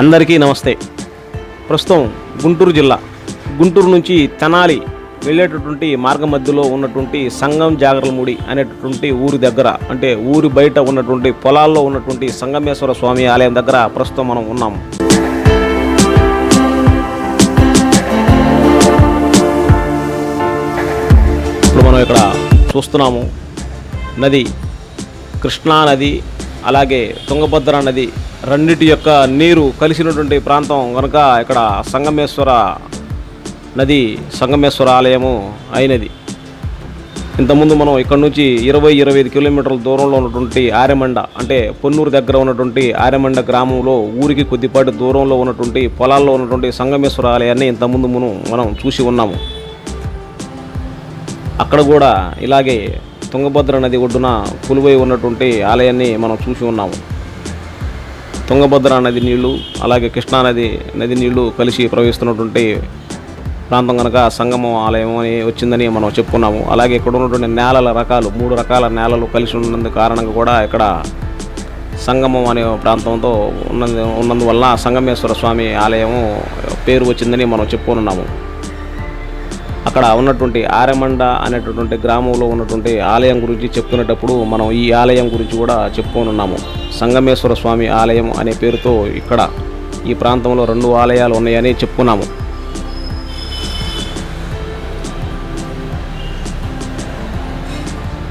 అందరికీ నమస్తే. ప్రస్తుతం గుంటూరు జిల్లా. గుంటూరు నుంచి తెనాలి వెళ్ళేటటువంటి మార్గం మధ్యలో ఉన్నటువంటి సంగం జాగరలముడి అనేటటువంటి ఊరి దగ్గర అంటే ఊరి బయట ఉన్నటువంటి పొలాల్లో ఉన్నటువంటి సంగమేశ్వర స్వామి ఆలయం దగ్గర ప్రస్తుతం మనం ఉన్నాము ఇప్పుడు మనం ఇక్కడ చూస్తున్నాము. నది కృష్ణా నది అలాగే తుంగభద్ర నది రెండిటి యొక్క నీరు కలిసినటువంటి ప్రాంతం కనుక ఇక్కడ సంగమేశ్వర నది సంగమేశ్వర ఆలయము అయినది. ఇంతకుముందు మనం ఇక్కడ నుంచి ఇరవై ఇరవై ఐదు కిలోమీటర్ల దూరంలో ఉన్నటువంటి ఆరెమండ అంటే పొన్నూరు దగ్గర ఉన్నటువంటి ఆర్యమండ గ్రామంలో ఊరికి కొద్దిపాటి దూరంలో ఉన్నటువంటి పొలాల్లో ఉన్నటువంటి సంగమేశ్వర ఆలయాన్ని ఇంతకుముందు మనం మనం చూసి ఉన్నాము. అక్కడ కూడా ఇలాగే తుంగభద్ర నది ఒడ్డున కొలువై ఉన్నటువంటి ఆలయాన్ని మనం చూసి ఉన్నాము. తుంగభద్ర నది నీళ్ళు అలాగే కృష్ణానది నది నీళ్ళు కలిసి ప్రవహిస్తున్నటువంటి ప్రాంతం కనుక సంగమం ఆలయం అని వచ్చిందని మనం చెప్పుకున్నాము. అలాగే ఇక్కడ ఉన్నటువంటి నేలల రకాలు మూడు రకాల నేలలు కలిసి ఉన్నందు కారణంగా కూడా ఇక్కడ సంగమం అనే ప్రాంతంతో ఉన్నందు ఉన్నందువల్ల సంగమేశ్వర స్వామి ఆలయము పేరు వచ్చిందని మనం చెప్పుకున్నాము అక్కడ ఉన్నటువంటి ఆరెమండ అనేటటువంటి గ్రామంలో ఉన్నటువంటి ఆలయం గురించి చెప్పుకునేటప్పుడు మనం ఈ ఆలయం గురించి కూడా చెప్పుకోనున్నాము. సంగమేశ్వర స్వామి ఆలయం అనే పేరుతో ఇక్కడ ఈ ప్రాంతంలో రెండు ఆలయాలు ఉన్నాయని చెప్పుకున్నాము.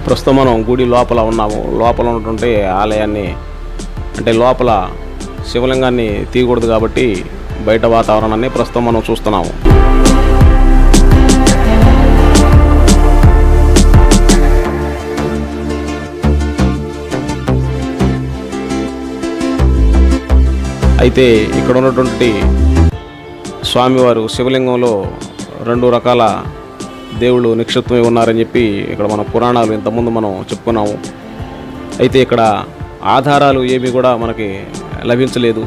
ప్రస్తుతం మనం గుడి లోపల ఉన్నాము. లోపల ఉన్నటువంటి ఆలయాన్ని అంటే లోపల శివలింగాన్ని తీయకూడదు కాబట్టి బయట వాతావరణాన్ని ప్రస్తుతం మనం చూస్తున్నాము. అయితే ఇక్కడ ఉన్నటువంటి స్వామివారు శివలింగంలో రెండు రకాల దేవుళ్ళు నిక్షిప్తమై ఉన్నారని చెప్పి ఇక్కడ మన పురాణాలు ఇంతకుముందు మనం చెప్పుకున్నాము. అయితే ఇక్కడ ఆధారాలు ఏమీ కూడా మనకి లభించలేదు.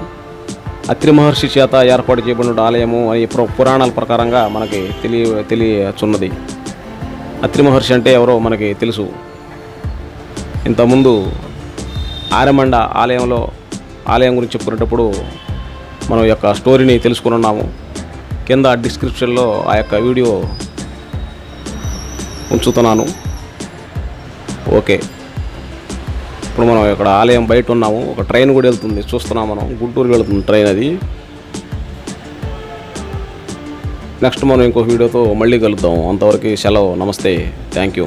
అత్రి మహర్షి చేత ఏర్పాటు చేయబడిన ఆలయము అని పురాణాల ప్రకారంగా మనకి తెలియ తెలియచున్నది. అత్రి మహర్షి అంటే ఎవరో మనకి తెలుసు. ఇంతకుముందు ఆరెమండ ఆలయంలో ఆలయం గురించి చెప్పుకునేటప్పుడు మనం ఈ యొక్క స్టోరీని తెలుసుకుని ఉన్నాము. కింద డిస్క్రిప్షన్లో ఆ యొక్క వీడియో ఉంచుతున్నాను. ఓకే. ఇప్పుడు మనం ఇక్కడ ఆలయం బయట ఉన్నాము. ఒక ట్రైన్ కూడా వెళ్తుంది. చూస్తున్నాం మనం. గుంటూరు వెళ్తుంది ట్రైన్ అది. నెక్స్ట్ మనం ఇంకో వీడియోతో మళ్ళీ కలుద్దాం. అంతవరకు సెలవు. నమస్తే. Thank you.